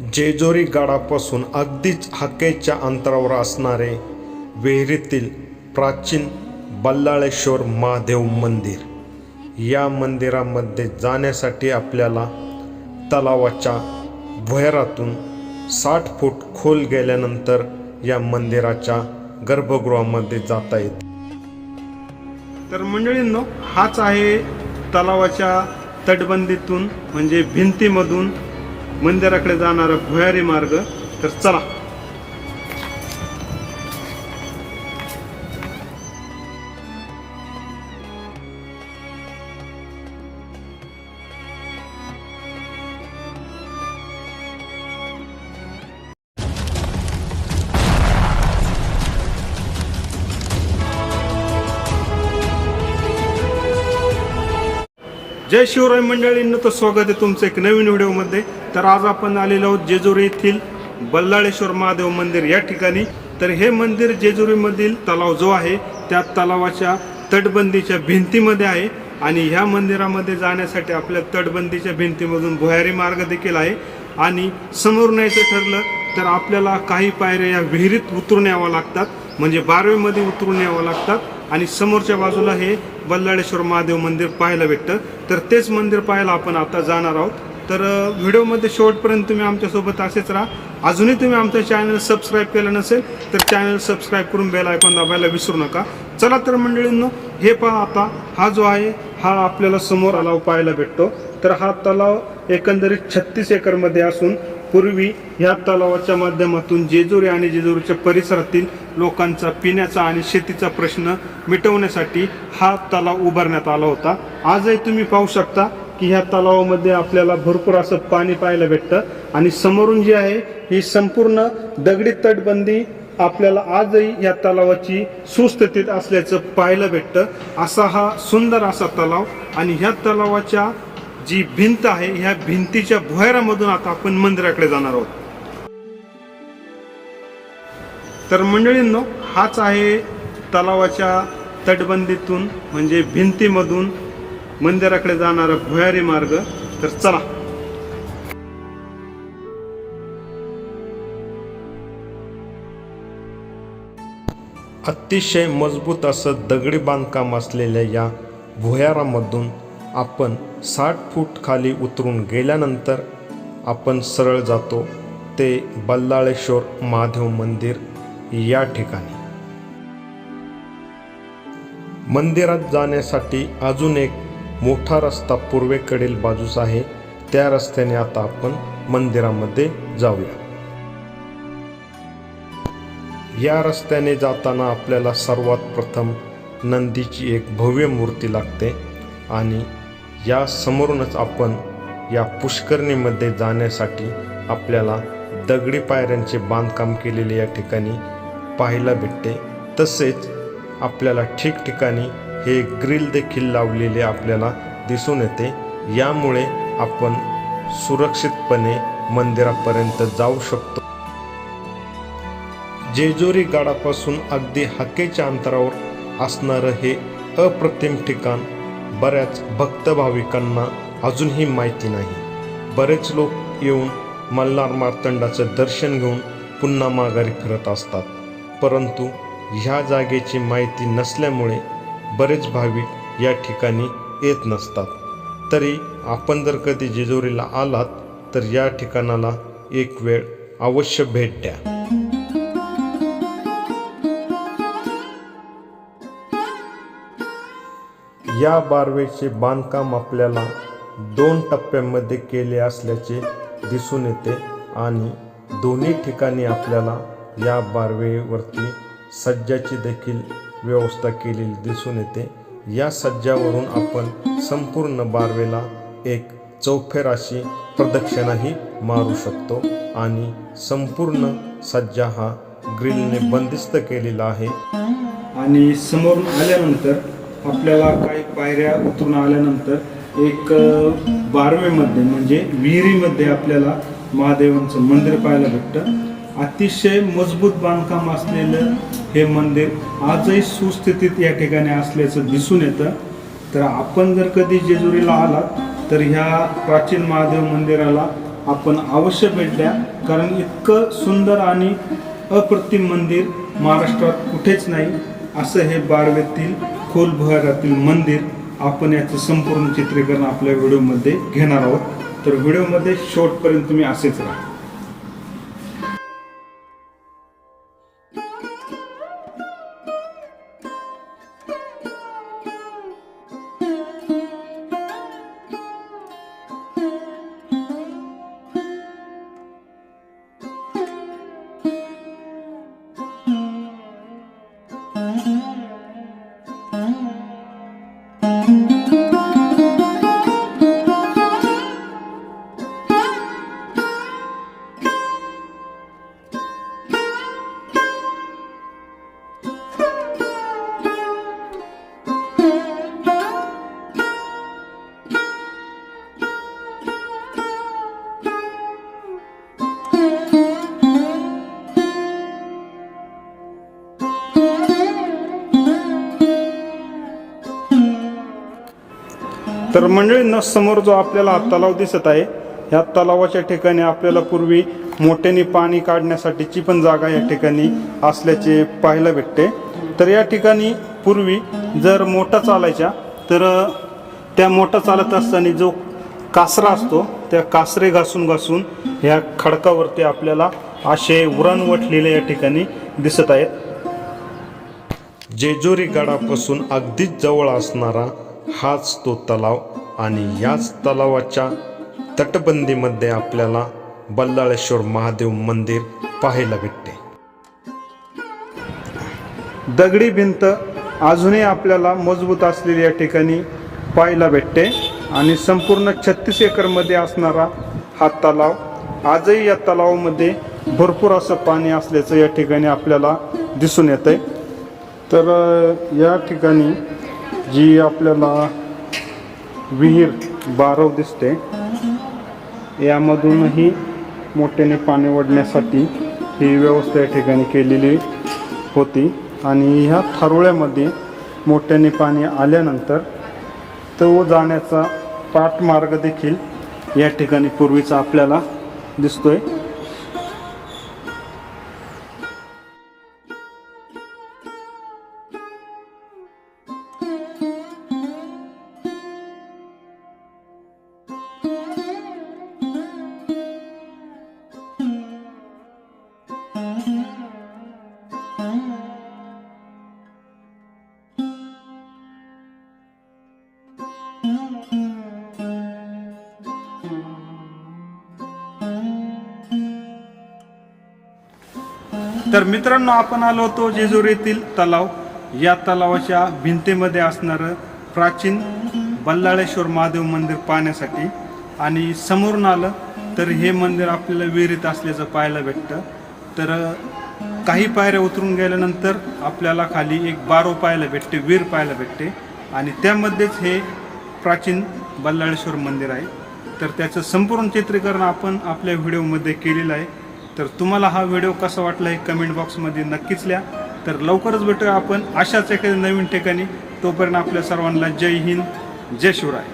जेजोरी गडापासून अगदीच हाकेच्या अंतरावर असणारे विहिरीतील प्राचीन बल्लाळेश्वर महादेव मंदिर. या मंदिरामध्ये जाण्यासाठी आपल्याला तलावाच्या भुयारातून साठ फूट खोल गेल्यानंतर या मंदिराच्या गर्भगृहामध्ये जाता येत. तर मंडळींनो हाच आहे तलावाच्या तटबंदीतून म्हणजे भिंतीमधून मंदिराकडे जाणारा भुयारी मार्ग तर चला. जय शिवराय मंडळींना तर स्वागत आहे तुमचं एक नवीन व्हिडिओमध्ये. तर आज आपण आलेलो आहोत जेजुरी येथील बल्लाळेश्वर महादेव मंदिर या ठिकाणी. तर हे मंदिर जेजुरीमधील तलाव जो आहे त्या तलावाच्या तटबंदीच्या भिंतीमध्ये आहे आणि ह्या मंदिरामध्ये जाण्यासाठी आपल्या तटबंदीच्या भिंतीमधून भुयारी मार्ग देखील आहे. आणि समोरून यायचं ठरलं तर आपल्याला काही पायऱ्या या विहिरीत उतरून यावं लागतात. म्हणजे बारवेमध्ये उतरून यावं लागतात. आणि समोरच्या बाजूला हे बल्लाळेश्वर महादेव मंदिर पाहायला भेटतं. तर तेच मंदिर पाहायला आपण आता जाणार आहोत. तर व्हिडिओमध्ये शेवटपर्यंत तुम्ही आमच्यासोबत असेच राहा. अजूनही तुम्ही आमचं चॅनल सबस्क्राईब केलं नसेल तर चॅनल सबस्क्राईब करून बेल आयकॉन दाबायला विसरू नका. चला तर मंडळींनो हे पहा आता. हा जो आहे हा आपल्याला समोर तलाव पाहायला भेटतो. तर हा तलाव एकंदरीत छत्तीस एकरमध्ये असून पूर्वी ह्या तलावाच्या माध्यमातून जेजुरी आणि जेजुरीच्या परिसरातील लोकांचा पिण्याचा आणि शेतीचा प्रश्न मिटवण्यासाठी हा तलाव उभारण्यात आला होता. आजही तुम्ही पाहू शकता की ह्या तलावामध्ये आपल्याला भरपूर असं पाणी पाहायला भेटतं. आणि समोरून जी आहे ही संपूर्ण दगडी तटबंदी आपल्याला आजही या तलावाची सुस्थितीत असल्याचं पाहायला भेटतं. असा हा सुंदर असा तलाव आणि ह्या तलावाच्या जी भिंत आहे ह्या भिंतीच्या भुयारामधून आता आपण मंदिराकडे जाणार आहोत. तर मंडळींनो हाच आहे तलावाच्या तटबंदीतून म्हणजे भिंतीमधून मंदिराकडे जाणारा भुयारी मार्ग. तर चला. अतिशय मजबूत असं दगडी बांधकाम असलेल्या या भुयारामधून आपण साठ फूट खाली उतरून गेल्यानंतर आपण सरळ जातो ते बल्लाळेश्वर महादेव मंदिर या ठिकाणी. मंदिरात जाण्यासाठी अजून एक मोठा रस्ता पूर्वेकडील बाजूस आहे. त्या रस्त्याने आता आपण मंदिरामध्ये जाऊया. या रस्त्याने जाताना आपल्याला सर्वात प्रथम नंदीची एक भव्य मूर्ती लागते आणि या समोरूनच आपण या पुष्करणीमध्ये जाण्यासाठी आपल्याला दगडी पायऱ्यांचे बांधकाम केलेले या ठिकाणी पाहायला भेटते. तसेच आपल्याला ठिकठिकाणी हे ग्रिल देखील लावलेले आपल्याला दिसून येते. यामुळे आपण सुरक्षितपणे मंदिरापर्यंत जाऊ शकतो. जेजुरी गाडापासून अगदी हाकेच्या अंतरावर असणारं हे अप्रतिम ठिकाण बऱ्याच भक्त भाविकांना अजूनही माहिती नाही. बरेच लोक येऊन मल्हार मार्तंडाचं दर्शन घेऊन पुन्हा माघारी फिरत असतात. परंतु ह्या जागेची माहिती नसल्यामुळे बरेच भाविक या ठिकाणी येत नसतात. तरी आपण जर कधी जेजुरीला आलात तर या ठिकाणाला एक वेळ अवश्य भेट द्या. या बारवेचे बांधकाम आपल्याला दोन टप्प्यांमध्ये केले असल्याचे दिसून येते आणि दोन्ही ठिकाणी आपल्याला या बारवेवरती सज्जाची देखील व्यवस्था केलेली दिसून येते. या सज्जावरून आपण संपूर्ण बारवेला एक चौफेर अशी प्रदक्षिणाही मारू शकतो आणि संपूर्ण सज्जा हा ग्रिलने बंदिस्त केलेला आहे. आणि समोरून आल्यानंतर आपल्याला काही पायऱ्या उतरून आल्यानंतर एक बारवेमध्ये म्हणजे विहिरीमध्ये आपल्याला महादेवांचं मंदिर पाहायला भेटतं. अतिशय मजबूत बांधकाम असलेलं हे मंदिर आजही सुस्थितीत या ठिकाणी असल्याचं दिसून येतं. तर आपण जर कधी जेजुरीला आलात तर ह्या प्राचीन महादेव मंदिराला आपण अवश्य भेट द्या. कारण इतकं सुंदर आणि अप्रतिम मंदिर महाराष्ट्रात कुठेच नाही असं हे बारवेतील खोल भुयारातील मंदिर आपण याचं संपूर्ण चित्रीकरण आपल्या व्हिडिओमध्ये घेणार आहोत. तर व्हिडिओमध्ये शेवटपर्यंत तुम्ही असेच राहा. तर मंडळींना समोर जो आपल्याला हा तलाव दिसत आहे ह्या तलावाच्या ठिकाणी आपल्याला पूर्वी मोठ्याने पाणी काढण्यासाठीची पण जागा या ठिकाणी असल्याचे पाहायला भेटते. तर या ठिकाणी पूर्वी जर मोठा चालायच्या तर त्या मोठा चालत असताना जो कासरा असतो त्या कासरे घासून घासून ह्या खडकावरती आपल्याला असे उरण वठलेले या ठिकाणी दिसत आहेत. जेजुरी गडापासून अगदीच जवळ असणारा हाच तो तलाव आणि याच तलावाच्या तटबंदीमध्ये आपल्याला बल्लाळेश्वर महादेव मंदिर पाहायला भेटते. दगडी भिंत अजूनही आपल्याला मजबूत असलेली या ठिकाणी पाहायला भेटते आणि संपूर्ण छत्तीस एकरमध्ये असणारा हा तलाव आजही या तलावामध्ये भरपूर असं पाणी असल्याचं या ठिकाणी आपल्याला दिसून येतं आहे तर या ठिकाणी जी आपल्याला विहीर बारव दिसते. यामधूनही मोठ्याने पाणी ओढण्यासाठी ही व्यवस्था या ठिकाणी केलेली होती. आणि ह्या थारुळ्यामध्ये मोठ्याने पाणी आल्यानंतर तो जाण्याचा पाठमार्ग देखील या ठिकाणी पूर्वीचा आपल्याला दिसतोय. तर मित्रांनो आपण आलो होतो जेजुरी येथील तलाव. या तलावाच्या भिंतीमध्ये असणारं प्राचीन बल्लाळेश्वर महादेव मंदिर पाहण्यासाठी. आणि समोरून आलं तर हे मंदिर आपल्याला विहिरीत असल्याचं पाहायला भेटतं. तर काही पायऱ्या उतरून गेल्यानंतर आपल्याला खाली एक बारो पाहायला भेटते वीर पाहायला भेटते. आणि त्यामध्येच हे प्राचीन बल्लाळेश्वर मंदिर आहे. तर त्याचं संपूर्ण चित्रीकरण आपण आपल्या व्हिडिओमध्ये केलेलं आहे. तर तुम्हाला हा व्हिडिओ कसा वाटला हे कमेंट बॉक्समध्ये नक्कीच लिहा. तर लवकरच भेटूया आपण अशाच एखाद्या नवीन ठिकाणी. तोपर्यंत आपल्या सर्वांना जय हिंद जय शिवराय.